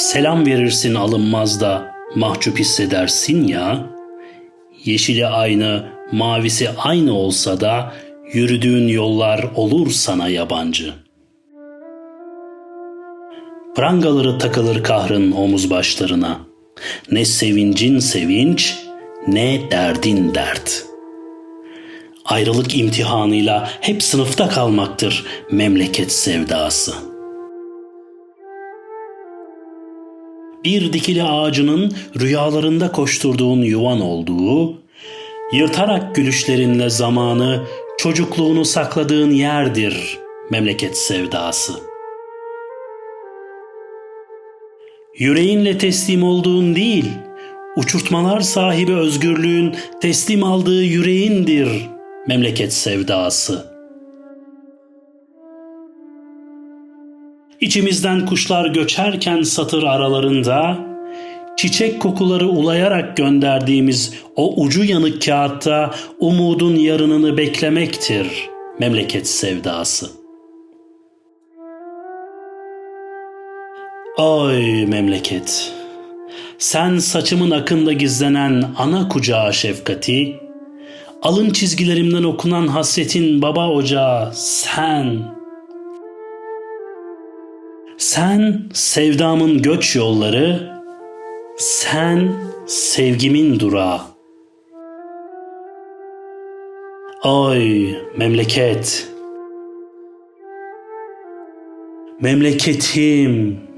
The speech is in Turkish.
Selam verirsin alınmaz da mahcup hissedersin ya. Yeşili aynı, mavisi aynı olsa da yürüdüğün yollar olur sana yabancı. Prangaları takılır kahrın omuz başlarına. Ne sevincin sevinç, ne derdin dert. Ayrılık imtihanıyla hep sınıfta kalmaktır memleket sevdası. Bir dikili ağacının rüyalarında koşturduğun yuvan olduğu, yırtarak gülüşlerinle zamanı, çocukluğunu sakladığın yerdir memleket sevdası. Yüreğinle teslim olduğun değil, uçurtmalar sahibi özgürlüğün teslim aldığı yüreğindir memleket sevdası. İçimizden kuşlar göçerken satır aralarında, çiçek kokuları ulayarak gönderdiğimiz o ucu yanık kağıtta umudun yarınını beklemektir memleket sevdası. Oy memleket! Sen saçımın akında gizlenen ana kucağı şefkati, alın çizgilerimden okunan hasretin baba ocağı sen. Sen sevdamın göç yolları, sen sevgimin durağı. Oy memleket! Memleketim!